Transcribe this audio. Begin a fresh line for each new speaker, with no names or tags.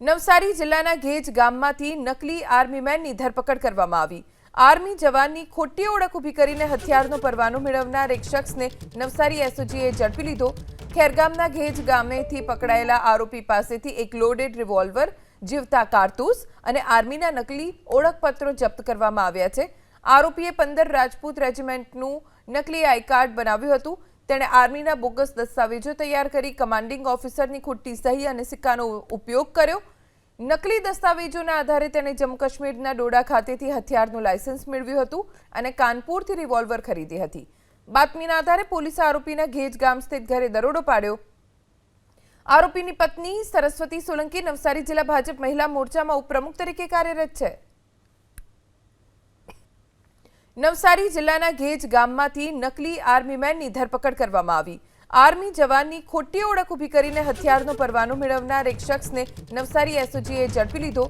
નવસારી જિલ્લાના ગેજ ગામમાંથી નકલી આર્મી મેનની ધરપકડ કરવામાં આવી. આર્મી જવાનની ખોટી ઓળખ ઊભી કરીને હથિયારનો પરવાનો મેળવનાર એક શખ્સને નવસારી એસઓજીએ ઝડપી લીધો. ખેરગામના ગેજ ગામેથી પકડાયેલા આરોપી પાસેથી એક લોડેડ રિવોલ્વર, જીવતા કારતૂસ અને આર્મીના નકલી ઓળખપત્રો જપ્ત કરવામાં આવ્યા છે. આરોપીએ પંદર રાજપૂત રેજિમેન્ટનું નકલી આઈ કાર્ડ બનાવ્યું હતું. તેણે આર્મીના બોગસ દસ્તાવેજો તૈયાર કરી કમાન્ડિંગ ઓફિસરની ખોટી સહી અને સિક્કાનો ઉપયોગ કર્યો. નકલી દસ્તાવેજોના આધારે તેણે જમ્મુ કાશ્મીરના ડોડા ખાતેથી હથિયારનું લાયસન્સ મેળવ્યું હતું અને કાનપુરથી રિવોલ્વર ખરીદી હતી. બાતમીના આધારે પોલીસે આરોપીના ઘેજ ગામ સ્થિત ઘરે દરોડો પાડ્યો. આરોપીની પત્ની સરસ્વતી સોલંકી નવસારી જિલ્લા ભાજપ મહિલા મોરચામાં ઉપપ્રમુખ તરીકે કાર્યરત છે. નવસારી જિલ્લાના ગેજ ગામમાંથી નકલી આર્મી મેનની ધરપકડ કરવામાં આવી. આર્મી જવાનની ખોટી ઓળખ ઊભી કરીને હથિયારનો પરવાનો મેળવનાર એક શખ્સને નવસારી એસઓજીએ ઝડપી લીધો.